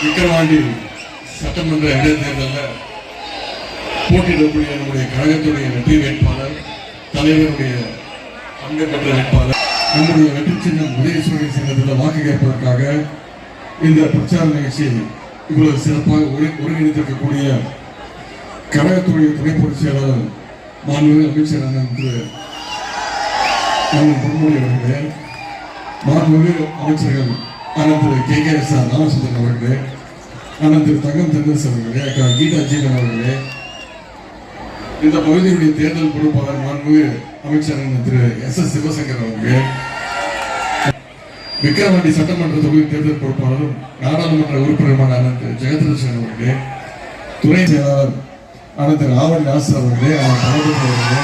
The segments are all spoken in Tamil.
விக்கிரவாண்டி சட்டமன்ற இடைத்தேர்தலில் போட்டியிடக்கூடிய நம்முடைய கழகத்துடைய வெற்றி வேட்பாளர் தலைவருடைய பங்கு பெற்ற வேட்பாளர் நம்முடைய வெற்றி சின்னம் உதயசுவரி சின்னத்தில் வாக்கு கேட்பதற்காக இந்த பிரச்சார நிகழ்ச்சி இவ்வளவு சிறப்பாக ஒருங்கிணைத்திருக்கக்கூடிய கழகத்துடைய துணை பொதுச் செயலாளர் மாண்புமிகு அமைச்சர் அண்ணன் திரு அண்ணன் பொன்முடி அவர்களே மாண்புமிகு அமைச்சர்கள் அண்ணன் Thiru K K S R Ramachandran அவர்களே அண்ணன் திரு தங்கம் தென்னரசு அவர்களே அக்கா கீதா ஜீவன் அவர்களே. இந்த பகுதியுடைய தேர்தல் பொறுப்பாளர் மாண்புமிகு அமைச்சர் திரு எஸ் எஸ் சிவசங்கர் அவர்களே. விக்கிரவாண்டி சட்டமன்ற தொகுதி தேர்தல் பொறுப்பாளரும் நாடாளுமன்ற உறுப்பினருமான அண்ணன் திரு ஜெகதரசன் அவர்களே. துணை செயலாளர் அண்ணன் திரு ஆவணி நாசர் அவர்களே அண்ணன் பரமபுரம் அவர்களே.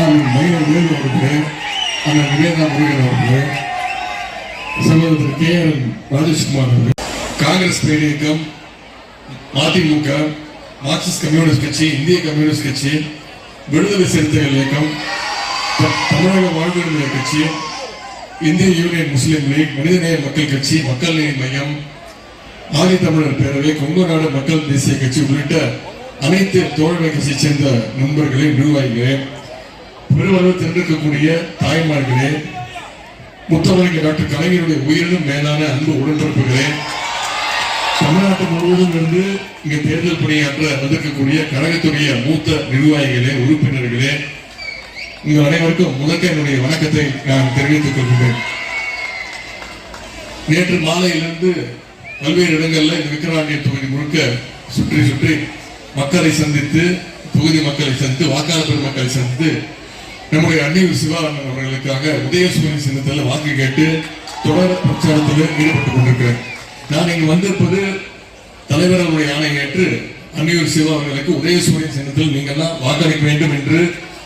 அண்ணன் மயில அவர்களே அண்ணன் விவேகா முருகன் அவர்களே. சகோதரர் கே என் ராஜேஷ்குமார் அவர்கள். காங்கிரஸ் பேர் இயக்கம் மதிமுக மார்க்சிஸ்ட் கம்யூனிஸ்ட் கட்சி இந்திய கம்யூனிஸ்ட் கட்சி விடுதலை சிறுத்தைகள் இயக்கம் தமிழக வாழ்வுரிமை கட்சி இந்திய யூனியன் முஸ்லீம் லீக் மனிதநேய மக்கள் கட்சி மக்கள் நீதி மையம் ஆதி தமிழர் பேரவை கொங்கு நாடு மக்கள் தேசிய கட்சி உள்ளிட்ட அனைத்து தோழமை கட்சியை சேர்ந்த நண்பர்களே நிர்வாகிகளே பெருமளவு திரண்டிருக்கக்கூடிய தாய்மார்களே முத்தமிழக டாக்டர் கலைஞருடைய உயிரினும் மேலான அன்பு உடன்பிறப்புகளே தமிழ்நாட்டு முழுவதும் இருந்து இங்கே தேர்தல் பணியாற்ற வந்திருக்கக்கூடிய கழகத்துடைய மூத்த நிர்வாகிகளே உறுப்பினர்களே உங்கள் அனைவருக்கும் முதற்க என்னுடைய வணக்கத்தை நான் தெரிவித்துக் கொள்கிறேன் நேற்று மாலையிலிருந்து பல்வேறு இடங்களில் இந்த விக்கிரவாண்டிய தொகுதி முழுக்க சுற்றி சுற்றி மக்களை சந்தித்து தொகுதி மக்களை சந்தித்து வாக்காளர் பெருமக்களை சந்தித்து நம்முடைய அன்னியூர் சிவானந்தன் அவர்களுக்காக உதயசூரியன் சின்னத்தில் வாக்கு கேட்டு தொடர் பிரச்சாரத்தில் ஈடுபட்டுக் கொண்டிருக்கிறேன். நான் இங்கு வந்திருப்பது தலைவர் அவருடைய ஆணை ஏற்று அன்னியூர் சிவா அவர்களுக்கு உதயசூரியன் சின்னத்தில் நீங்கள்லாம் வாக்களிக்க வேண்டும் என்று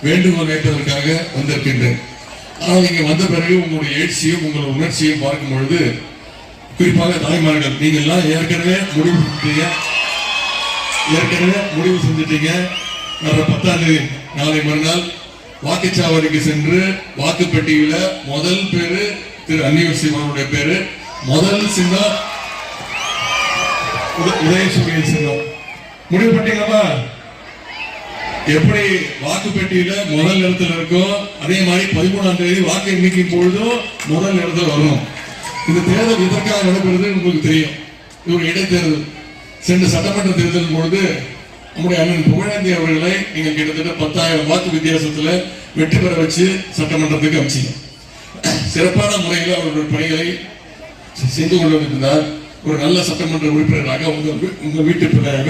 வேண்டுகோள் வைப்பதற்காக வந்திருக்கின்றேன். ஆனால் இங்கே வந்த பிறகு உங்களுடைய எழுச்சியும் உங்களுடைய உணர்ச்சியும் பார்க்கும் பொழுது குறிப்பாக தாய்மார்கள் நீங்கள்லாம் ஏற்கனவே முடிவு செஞ்சுட்டீங்க. ஏற்கனவே முடிவு செஞ்சுட்டீங்க. வர பத்தாம் தேதி நாளை மறுநாள் வாக்குச்சாவடிக்கு சென்று வாக்குப்பெட்டியில முதல் பேரு திரு அன்னியூர் சிவனுடைய பேரு. முதல் சின்னம் உத- உதயசூரியன் சின்னம். முடிவு பண்ணிட்டீங்களா எப்படி வாக்குப்பெட்டியில முதல் இடத்துல இருக்கோ அதே மாதிரி பதிமூணாம் தேதி வாக்கு எண்ணிக்கையும் பொழுதும் முதல் இடத்துல வரணும். இந்த தேர்தல் இதற்காக நடைபெறுது உங்களுக்கு தெரியும். இது ஒரு இடைத்தேர்தல். சென்ற சட்டமன்ற தேர்தல் பொழுது நம்முடைய அண்ணன் புகழேந்தி அவர்களை நீங்க கிட்டத்தட்ட பத்தாயிரம் வாக்கு வித்தியாசத்துல வெற்றி பெற வச்சு சட்டமன்றத்துக்கு அமைச்சிங்க. சிறப்பான முறையில் அவருடைய பணிகளை செய்து கொண்டிருந்தார். ஒரு நல்ல சட்டமன்ற உறுப்பினராக உங்க உங்க வீட்டு பிள்ளையாக.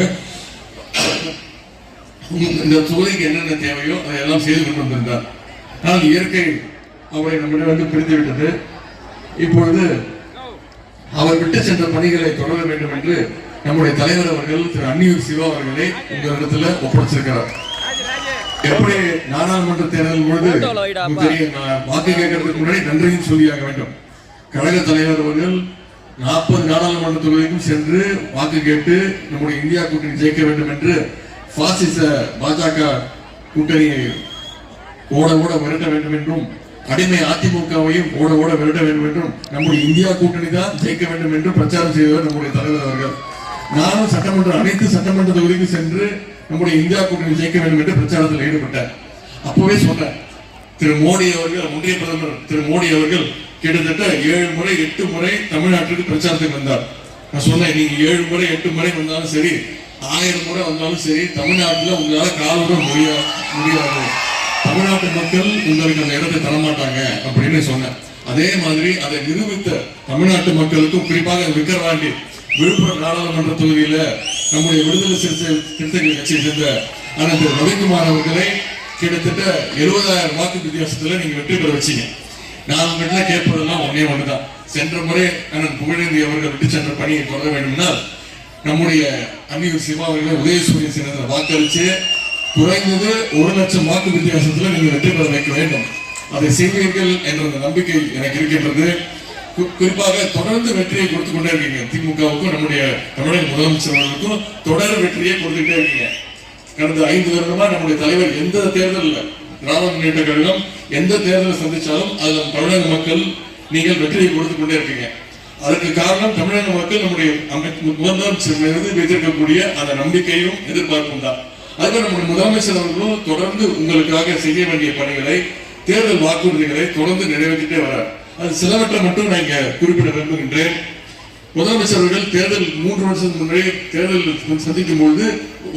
இந்த தொகுதிக்கு என்னென்ன தேவையோ அதையெல்லாம் செய்து கொண்டு வந்திருந்தார். ஆனால் இயற்கை அவரை நம்மிடம் வந்து பிரிந்து விட்டது இப்பொழுது அவர் விட்டு சென்ற பணிகளை தொடர வேண்டும் என்று நம்முடைய தலைவர் அவர்கள் திரு அன்னியூர் சிவா அவர்களை உங்களிடத்துல ஒப்படைச்சிருக்கிறார். எப்படி நாடாளுமன்ற தேர்தல் பொழுது வாக்கு கேட்கறதுக்கு முன்னாடி நன்றியும் சொல்லியாக வேண்டும். கழக தலைவர் அவர்கள் நாற்பது நாடாளுமன்ற தொகுதிக்கும் சென்று வாக்கு கேட்டு நம்முடைய இந்தியா கூட்டணி ஜெயிக்க வேண்டும் என்று பாசிச பாஜக கூட்டணியை ஓட ஓட விரட்ட வேண்டும் என்றும் அடிமை அதிமுகவையும் ஓட ஓட விரட்ட வேண்டும் என்றும் நம்முடைய இந்தியா கூட்டணி தான் ஜெயிக்க வேண்டும் என்று பிரச்சாரம் செய்தவர் நம்முடைய தலைவர் அவர்கள். நானும் சட்டமன்ற அனைத்து சட்டமன்ற தொகுதிக்கு சென்று நம்முடைய இந்தியா கூட்டணி ஜெயிக்க வேண்டும் என்று பிரச்சாரத்தில் ஈடுபட்டார் அப்பவே சொன்னேன் திரு மோடி அவர்கள் முந்தைய பிரதமர் திரு மோடி அவர்கள் கிட்டத்தட்ட ஏழு முறை எட்டு முறை தமிழ்நாட்டிற்கு பிரச்சாரத்துக்கு வந்தார். நான் சொன்னேன் நீங்க ஏழு முறை எட்டு முறை வந்தாலும் சரி ஆயிரம் முறை வந்தாலும் சரி தமிழ்நாட்டுல உங்களால காலோட முடியா முடியாது. தமிழ்நாட்டு மக்கள் உங்களுக்கு அந்த இடத்தை தரமாட்டாங்க அப்படின்னு சொன்னேன். அதே மாதிரி அதை நிரூபித்த தமிழ்நாட்டு மக்களுக்கும் குறிப்பாக விக்கிரவாண்டி விழுப்புரம் நாடாளுமன்ற தொகுதியில நம்முடைய விடுதலை சிறுத்தை சிறுத்தைகள் கட்சியை சேர்ந்த அண்ணன் திரு ரவிக்குமார் அவர்களை கிட்டத்தட்ட எழுபதாயிரம் வாக்கு வித்தியாசத்துல நீங்க வெற்றி பெற வச்சீங்க. நான் உங்ககிட்ட கேட்பதெல்லாம் ஒன்னே ஒண்ணுதான். சென்ற முறை அண்ணன் புகழேந்தி அவர்கள் விட்டு சென்ற பணியை தொடர வேண்டும்னால் நம்முடைய அன்னியூர் சிவா அவர்களை உதயசூரிய சின்னத்தில் வாக்களிச்சு குறைந்தது ஒரு லட்சம் வாக்கு வித்தியாசத்துல நீங்க வெற்றி பெற வைக்க வேண்டும். அதை செய்வீர்கள் என்ற நம்பிக்கை எனக்கு இருக்கின்றது. குறிப்பாக தொடர்ந்து வெற்றியை கொடுத்து கொண்டே இருக்கீங்க. திமுகவுக்கும் நம்முடைய தமிழக முதலமைச்சர்களுக்கும் தொடர் வெற்றியை கொடுத்துட்டே இருக்கீங்க. கடந்த ஐந்து வருடமா நம்முடைய தலைவர் எந்த தேர்தலில் திராவிட முன்னேற்ற கழகம் எந்த தேர்தலை சந்திச்சாலும் அதுல தமிழக மக்கள் நீங்கள் வெற்றியை கொடுத்து கொண்டே இருக்கீங்க. அதுக்கு காரணம் தமிழக மக்கள் நம்முடைய அமை- முதலமைச்சர் மீது வைத்திருக்கக்கூடிய அந்த நம்பிக்கையும் எதிர்பார்ப்பும் தான். அதுவே நம்முடைய முதலமைச்சர் அவர்களும் தொடர்ந்து உங்களுக்காக செய்ய வேண்டிய பணிகளை தேர்தல் வாக்குறுதிகளை தொடர்ந்து நிறைவேற்றிட்டே வரார். அது சிலவற்றை மட்டும் நான் இங்க குறிப்பிட விரும்புகின்றேன். முதலமைச்சர் அவர்கள் தேர்தல் மூன்று வருஷத்துக்கு முன்னாடி தேர்தல் சந்திக்கும் பொழுது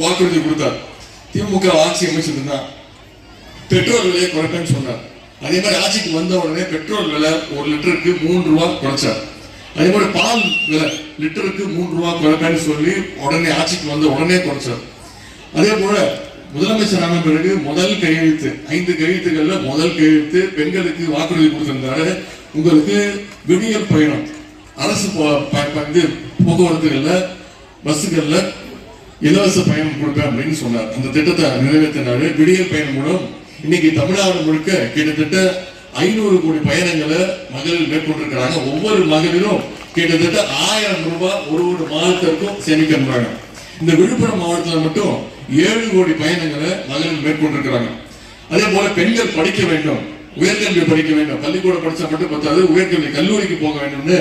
வாக்குறுதி கொடுத்தார். திமுக ஆட்சி அமைச்சிருந்தான் பெட்ரோல் விலையை குறைப்பேன்னு சொன்னார். அதே மாதிரி ஆட்சிக்கு வந்த உடனே பெட்ரோல் விலை ஒரு லிட்டருக்கு மூன்று ரூபா குறைச்சார். அதே மாதிரி பால் விலை லிட்டருக்கு மூன்று ரூபா குறைப்பேன்னு சொல்லி உடனே ஆட்சிக்கு வந்த உடனே குறைச்சார். அதே போல முதலமைச்சர் ஆன பிறகு முதல் கையெழுத்து ஐந்து கையெழுத்துகள்ல முதல் கையெழுத்து பெண்களுக்கு வாக்குறுதி கொடுத்திருந்தாரு. உங்களுக்கு விடியல் பயணம். அரசு போ- ப- போக்குவரத்துகள்ல பஸ்ஸுகள்ல இலவச பயணம் கொடுப்பேன் அப்படின்னு சொன்னார். அந்த திட்டத்தை நிறைவேற்றினாரு. விடியல் பயணம் மூலம் இன்னைக்கு தமிழ்நாடு முழுக்க கிட்டத்தட்ட ஐநூறு கோடி பயணங்களை மகளிர் மேற்கொண்டிருக்கிறாங்க. ஒவ்வொரு மகளிரும் கிட்டத்தட்ட ஆயிரம் ரூபாய் ஒரு ஒரு மாதத்திற்கும் சேமிக்கிறாங்க இந்த விழுப்புரம் மாவட்டத்தில் மட்டும் ஏழு கோடி பயணங்களை மகளிர் மேற்கொண்டிருக்கிறாங்க. அதே போல பெண்கள் படிக்க வேண்டும். உயர்கல்வி படிக்க வேண்டும். பள்ளிக்கூடம் படிச்சா மட்டும் பத்தாது உயர்கல்வி கல்லூரிக்கு போக வேண்டும்னு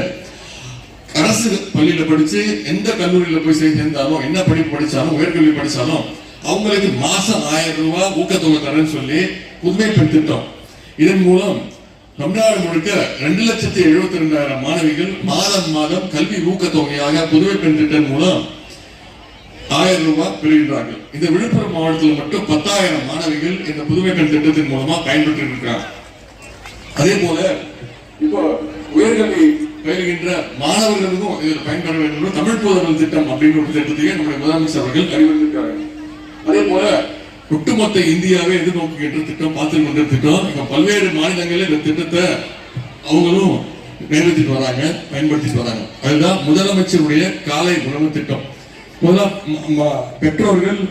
அரசு பள்ளியில படிச்சு எந்த கல்லூரியில போய் சேர்ந்து சேர்ந்தாலும் என்ன படிப்பு படிச்சாலும் உயர்கல்வி படிச்சாலும் அவங்களுக்கு மாசம் ஆயிரம் ரூபாய் ஊக்கத்தொகை தரேன்னு சொல்லி புதுமை பெண் திட்டம் இதன் மூலம் தமிழ்நாடு முழுக்க ரெண்டு லட்சத்தி எழுபத்தி ரெண்டாயிரம் மாணவிகள் மாதம் மாதம் கல்வி ஊக்கத்தொகையாக புதுவை பெண் திட்டம் மூலம் ஆயிரம் ரூபாய் பெறுகின்றார்கள். இந்த விழுப்புரம் மாவட்டத்தில் மட்டும் பத்தாயிரம் மாணவிகள் இந்த புதுமை பெண் திட்டத்தின் மூலமா பயன்பெற்று இருக்கிறார்கள் அதே போல இப்போ உயர்கல்வி பயில்கின்ற மாணவர்களுக்கும் இதில் பயன்பெற வேண்டும். தமிழ் புதல்வன் திட்டம் அப்படின்னு ஒரு திட்டத்தையே நம்முடைய முதலமைச்சர் அவர்கள் அறிவித்திருக்கிறார்கள் அதே போல ஒட்டுமொத்த இந்தியாவை எதிர்நோக்குகின்ற திட்டம் பார்த்து கொண்ட திட்டம். இப்ப பல்வேறு மாநிலங்களில் இந்த திட்டத்தை அவங்களும் நிறைவேற்றிட்டு வராங்க பயன்படுத்திட்டு வராங்க. அதுதான் முதலமைச்சருடைய காலை உணவு திட்டம். முதல்ல பெற்றோர்கள்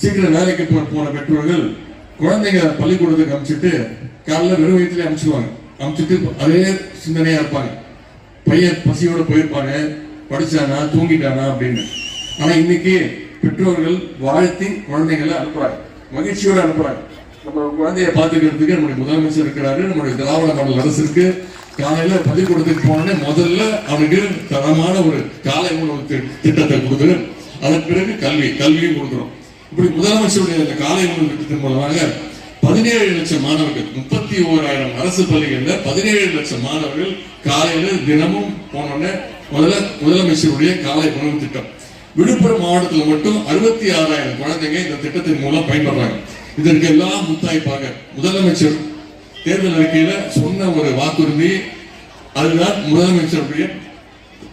சீக்கிரம் வேலைக்கு போன பெற்றோர்கள் குழந்தைங்க பள்ளிக்கூடத்துக்கு அனுப்பிச்சிட்டு காலைல வெறும் வயிற்றுல அனுப்பிச்சிடுவாங்க அனுப்பிச்சிட்டு அதே சிந்தனையா இருப்பாங்க. பையன் பசியோட போயிருப்பாங்க. படிச்சானா தூங்கிட்டானா அப்படின்னு. ஆனா இன்னைக்கு பெற்றோர்கள் வாழ்த்தி குழந்தைகளை அனுப்புறாங்க. மகிழ்ச்சியோட அனுப்புறாங்க. நம்ம குழந்தைய பாத்துக்கிறதுக்கு நம்முடைய முதலமைச்சர் இருக்கிறாரு நம்முடைய திராவிட மாடல் அரசு இருக்கு. காலையில பள்ளிக்கூடத்துக்கு போனோடனே முதல்ல அவனுக்கு தரமான ஒரு காலை உணவு திட்டத்தை கொடுக்குறோம் அதன் பிறகு கல்வி கல்வியும் கொடுக்குறோம் இப்படி முதலமைச்சருடைய அந்த காலை உணவு திட்டத்தின் மூலமாக பதினேழு லட்சம் மாணவர்கள் முப்பத்தி ஓராயிரம் அரசு பள்ளிகளில் பதினேழு லட்சம் மாணவர்கள் காலையில தினமும் போனோடனே முதல்ல முதலமைச்சருடைய காலை உணவு திட்டம். விழுப்புரம் மாவட்டத்தில் மட்டும் அறுபத்தி ஆறாயிரம் குழந்தைங்க இந்த திட்டத்தின் மூலம் பயன்படுறாங்க இதற்கு எல்லாம் முத்தாய்ப்பாக முதலமைச்சர் தேர்தல் அறிக்கையில சொன்ன ஒரு வாக்குறுதி அதுதான் முதலமைச்சருடைய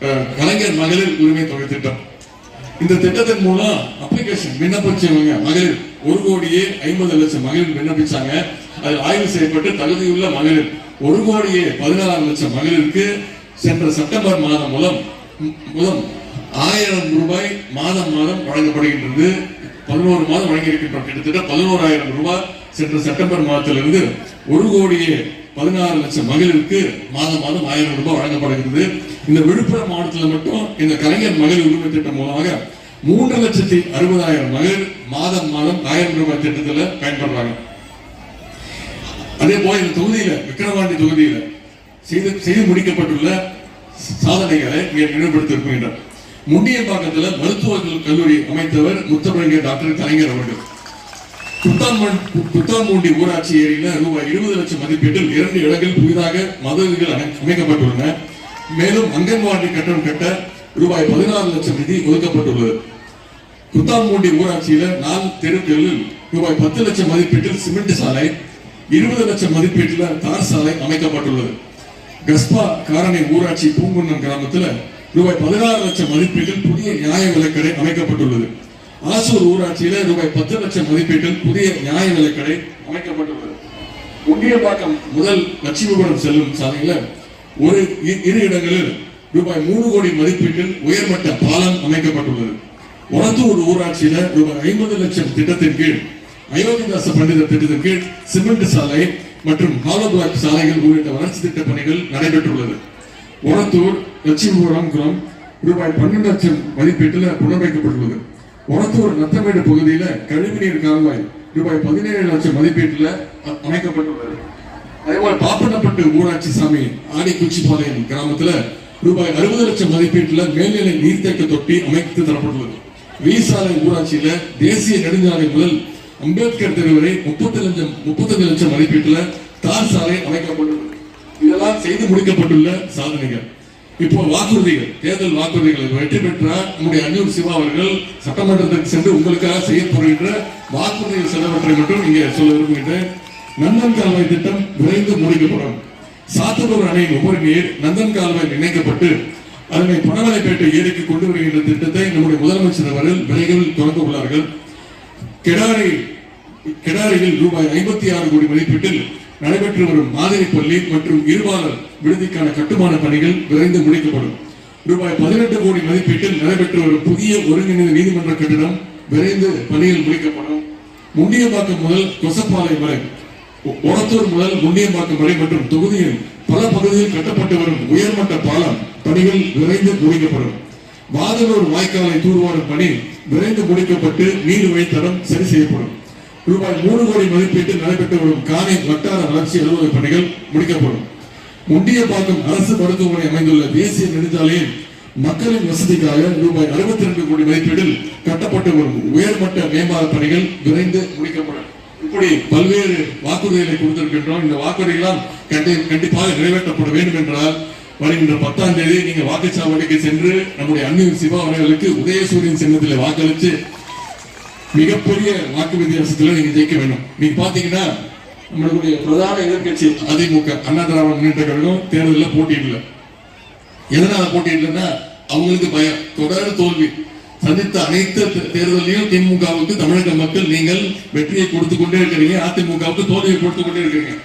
அஹ், கலைஞர் மகளிர் உரிமை தொகை திட்டம். இந்த திட்டத்தின் மூலம் அப்ளிகேஷன் விண்ணப்பிச்சவங்க மகளிர் ஒரு கோடியே ஐம்பது லட்சம் மகளிர் விண்ணப்பிச்சாங்க. அது ஆய்வு செய்யப்பட்டு தகுதியுள்ள மகளிர் ஒரு கோடியே பதினாறு லட்சம் மகளிருக்கு. சென்ற செப்டம்பர் மாதம் மூலம் மூலம் ஆயிரம் ரூபாய் மாதம் மாதம் வழங்கப்படுகின்றது. பதினோரு மாதம் வழங்கி கிட்டத்தட்ட பதினோராயிரம் ரூபாய் சென்ற செப்டம்பர் மாதத்திலிருந்து ஒரு கோடியே பதினாறு லட்சம் மகளிருக்கு மாதம் மாதம் ஆயிரம் ரூபாய் வழங்கப்படுகிறது இந்த விழுப்புரம் மாவட்டத்தில் மட்டும் இந்த கலைஞர் மகளிர் உரிமை திட்டம் மூலமாக மூன்று லட்சத்தி அறுபதாயிரம் மகளிர் மாதம் மாதம் ஆயிரம் ரூபாய் திட்டத்தில் பயன்படுறாங்க. அதே போல இந்த தொகுதியில விக்கிரவாண்டி தொகுதியில செய்து செய்து முடிக்கப்பட்டுள்ள சாதனைகளை இங்கே நினைவுபடுத்த முண்டியம்பாக்கத்தில் மருத்துவ கல்லூரி அமைத்தவர் முத்தமிழர் டாக்டர் கலைஞர் அவர்கள். புத்தாம்பூண்டி ஊராட்சி ஏரியில ரூபாய் இருபது லட்சம் மதிப்பீட்டில் இரண்டு இடங்கள் புதிதாக மதகுகள் அமைக்கப்பட்டுள்ளன. மேலும் அங்கன்வாடி கட்டணம் கட்ட ரூபாய் பதினாறு லட்சம் நிதி ஒதுக்கப்பட்டுள்ளது. குத்தாம்பூண்டி ஊராட்சியில நாலு தெருக்களில் ரூபாய் பத்து லட்சம் மதிப்பீட்டில் சிமெண்ட் சாலை இருபது லட்சம் மதிப்பீட்டில் தார் சாலை அமைக்கப்பட்டுள்ளது. கஸ்பா காரணி ஊராட்சி பூங்குன்னம் கிராமத்தில் ரூபாய் பதினாறு லட்சம் மதிப்பீட்டில் புதிய நியாய விலைக்கடை அமைக்கப்பட்டுள்ளது. ஆசூர் ஊராட்சியில ரூபாய் பத்து லட்சம் மதிப்பீட்டில் புதிய நியாய விலைக்கடை அமைக்கப்பட்டுள்ளது. முண்டியம்பாக்கம் முதல் லட்சுமிபுரம் செல்லும் சாலையில ஒரு இரு இடங்களில் ரூபாய் மூணு கோடி மதிப்பீட்டில் உயர்மட்ட பாலம் அமைக்கப்பட்டுள்ளது. ஒரத்தூர் ஊராட்சியில ரூபாய் ஐம்பது லட்சம் திட்டத்தின் கீழ் அயோத்திதாச பண்டித திட்டத்தின் கீழ் சிமெண்ட் சாலை மற்றும் ஹாலோ பிளாக் சாலைகள் உள்ளிட்ட வளர்ச்சி திட்ட பணிகள் நடைபெற்றுள்ளது. ஒரத்தூர் லட்சுமிபுரம் ரூபாய் பன்னெண்டு லட்சம் மதிப்பீட்டில் புனரமைக்கப்பட்டுள்ளது ஒரத்தூர் நத்தமேடு பகுதியில கழிவுநீர் கால்வாய் ரூபாய் பதினேழு லட்சம் மதிப்பீட்டில் அமைக்கப்பட்டுள்ளது. அதே போல பாப்பனப்பட்டு ஊராட்சி சாமி ஆடிக்குச்சிப்பாளையம் கிராமத்துல ரூபாய் அறுபது லட்சம் மதிப்பீட்டில் மேல்நிலை நீர்த்தேக்க தொட்டி அமைத்து தரப்பட்டுள்ளது. வீசாலை ஊராட்சியில தேசிய நெடுஞ்சாலை முதல் அம்பேத்கர் தெரு வரை முப்பத்தி லட்சம் முப்பத்தஞ்சு லட்சம் மதிப்பீட்டில் தார் சாலை அமைக்கப்பட்டுள்ளது. இதெல்லாம் செய்து முடிக்கப்பட்டுள்ள சாதனைகள். இப்போ வாக்குறுதிகள் தேர்தல் வாக்குறுதிகள் வெற்றி பெற்றால் நம்முடைய அன்னூர் சிவா அவர்கள் சட்டமன்றத்திற்கு சென்று உங்களுக்காக செய்யப்படுகின்ற வாக்குறுதிகள் சிலவற்றை மட்டும் இங்கே சொல்ல விரும்புகின்றேன். நந்தன் கால்வாய் திட்டம் விரைந்து முடிக்கப்படும். சாத்தனூர் அணையின் உபரி நீர் நந்தன் கால்வாய் இணைக்கப்பட்டு அதனை பணமலைப்பேட்டை ஏரிக்கு கொண்டு வருகின்ற திட்டத்தை நம்முடைய முதலமைச்சர் அவர்கள் விரைவில் தொடங்க உள்ளார்கள். கிடாரி கிடாரியில் ரூபாய் ஐம்பத்தி ஆறு கோடி மதிப்பீட்டில் நடைபெற்று வரும் மாதிரி பள்ளி மற்றும் இருபாலர் விடுதிக்கான கட்டுமான பணிகள் விரைந்து முடிக்கப்படும். ரூபாய் பதினெட்டு கோடி மதிப்பீட்டில் நடைபெற்று வரும் புதிய ஒருங்கிணைந்த நீதிமன்ற கட்டிடம் விரைந்து பணிகள் முடிக்கப்படும். முண்டியம்பாக்கம் முதல் கொசப்பாளையம் வரை ஒ- முதல் முன்னியம்பாக்கம் வரை மற்றும் தொகுதியில் பல பகுதியில் கட்டப்பட்டு வரும் உயர்மட்ட பாலம் பணிகள் விரைந்து முடிக்கப்படும். வாதனூர் வாய்க்காலை தூர்வாரும் பணி விரைந்து முடிக்கப்பட்டு நீர் வழித்தடம் சரி செய்யப்படும். ரூபாய் மூணு கோடி மதிப்பீட்டில் நடைபெற்று வரும் காணி வட்டார வளர்ச்சி அலுவலக பணிகள் முடிக்கப்படும். முண்டியப்பாக்கம் அரசு மருத்துவமனை அமைந்துள்ள தேசிய நெடுஞ்சாலையில் மக்களின் வசதிக்காக ரூபாய் அறுபத்தி ரெண்டு கோடி மதிப்பீட்டில் கட்டப்பட்டு வரும் உயர்மட்ட மேம்பால பணிகள் விரைந்து முடிக்கப்படும். இப்படி பல்வேறு வாக்குறுதிகளை கொடுத்திருக்கின்றோம். இந்த வாக்குறுதிகளாம் கண்டி- கண்டிப்பாக நிறைவேற்றப்பட வேண்டும் என்றால் வருகின்ற பத்தாம் தேதி நீங்க வாக்குச்சாவடிக்கு சென்று நம்முடைய அன்னியூர் சிவா அவர்களுக்கு உதயசூரியன் சின்னத்தில் வாக்களித்து மிகப்பெரிய வாக்கு வித்தியாசத்துல நீங்க ஜெயிக்க வேண்டும். நீங்க பாத்தீங்கன்னா நம்மளுடைய பிரதான எதிர்க்கட்சி. அதிமுக அண்ணா திராவிட முன்னேற்ற கழகம் தேர்தலில் போட்டியிடல. எதனால போட்டியிடலன்னா அவங்களுக்கு பயம் தொடர் தோல்வி. சந்தித்த அனைத்து தேர்தலையும் திமுகவுக்கு தமிழக மக்கள் நீங்கள் வெற்றியை கொடுத்து கொண்டே இருக்கிறீங்க. அதிமுகவுக்கு தோல்வியை கொடுத்து கொண்டே இருக்கிறீங்க.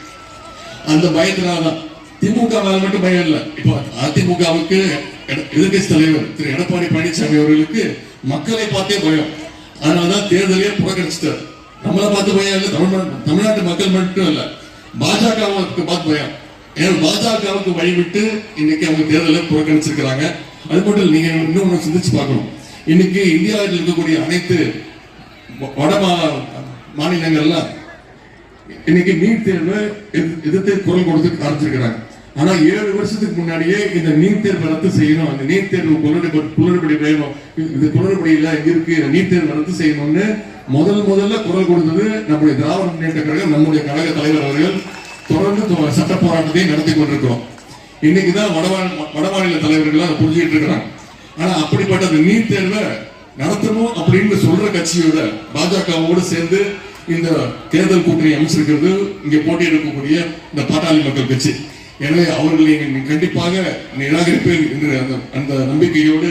அந்த பயத்தினால்தான். திமுக மட்டும் பயம் இல்லை. இப்போ அதிமுகவுக்கு எட- தலைவர் திரு. எடப்பாடி பழனிசாமி அவர்களுக்கு மக்களை பார்த்தே பயம். அதனாலதான் தேர்தலே புறக்கணிச்சிட்டார். நம்மளை பார்த்து பயம் இல்லை. தமிழ் தமிழ்நாட்டு மக்கள் மட்டும் இல்ல. பாஜகவுக்கு பார்த்து பயம். ஏன்னா பாஜகவுக்கு வழிவிட்டு இன்னைக்கு அவங்க தேர்தலை புறக்கணிச்சிருக்கிறாங்க. அது மட்டும் நீங்க இன்னும் சிந்திச்சு பார்க்கணும். இன்னைக்கு இந்தியாவில் இருக்கக்கூடிய அனைத்து வ- வட மா- மாநிலங்கள்லாம் இன்னைக்கு நீட் தேர்வு எதிர்- எதிர்த்து குரல் கொடுத்து ஆரம்பிச்சிருக்கிறாங்க ஆனா ஏழு வருஷத்துக்கு முன்னாடியே இந்த நீட் தேர்வை ரத்து செய்யணும். அந்த நீட் தேர்வு குளறுபடி வேணும். இது- இது குளறுபடி இல்ல இருக்கு. இந்த நீட் தேர்வு ரத்து செய்யணும்னு முதல் முதல்ல குரல் கொடுத்தது நம்முடைய திராவிட முன்னேற்ற கழகம் நம்முடைய கழக தலைவர் அவர்கள் தொடர்ந்து சட்ட போராட்டத்தை நடத்தி கொண்டிருக்கிறோம். இன்னைக்குதான் வடமாநில வடமாநில தலைவர்கள் அதை புரிஞ்சுக்கிட்டு இருக்கிறாங்க. ஆனா அப்படிப்பட்ட அந்த நீட் தேர்வை நடத்தணும் அப்படின்னு சொல்ற கட்சியோட பாஜகவோடு சேர்ந்து இந்த தேர்தல் கூட்டணி அமைச்சிருக்கிறது இங்க போட்டியிடக்கூடிய இந்த பாட்டாளி மக்கள் கட்சி. எனவே அவர்களை கண்டிப்பாக நிராகரிப்பேன் என்று அந்த அந்த நம்பிக்கையோடு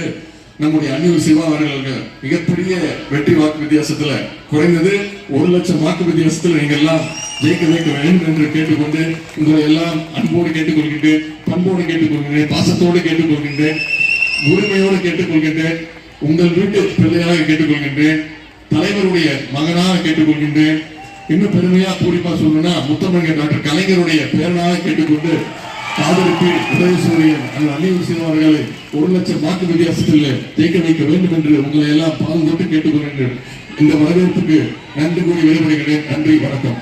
நம்முடைய அன்னியூர் சிவா அவர்களுக்கு மிகப்பெரிய வெற்றி வாக்கு வித்தியாசத்துல குறைந்தது ஒரு லட்சம் வாக்கு வித்தியாசத்துல நீங்கள் எல்லாம் ஜெயிக்க வைக்க வேண்டும் என்று கேட்டுக்கொண்டு உங்களை எல்லாம் அன்போடு கேட்டுக்கொள்கின்றேன் பண்போடு கேட்டுக்கொள்கின்றேன் பாசத்தோடு கேட்டுக்கொள்கின்றேன். உரிமையோடு கேட்டுக்கொள்கின்றேன். உங்கள் வீட்டு பிள்ளையாக கேட்டுக்கொள்கின்றேன். தலைவருடைய மகனாக கேட்டுக்கொள்கின்றேன். இன்னும் பெருமையா கூறிப்பா சொல்லணும்னா முத்தமிழக டாக்டர் கலைஞருடைய பேரனாக கேட்டுக்கொண்டு ஆதரிப்பு உதயசூரியன் அந்த அவர்களை ஒரு லட்சம் வாக்கு வித்தியாசத்தில் ஜெயிக்க வைக்க வேண்டும் என்று உங்களை எல்லாம் பால் தொட்டு கேட்டுக்கொள்கின்றேன். இந்த வரவேற்புக்கு நன்றி கூறி வெளிப்படுகிறேன் நன்றி வணக்கம்.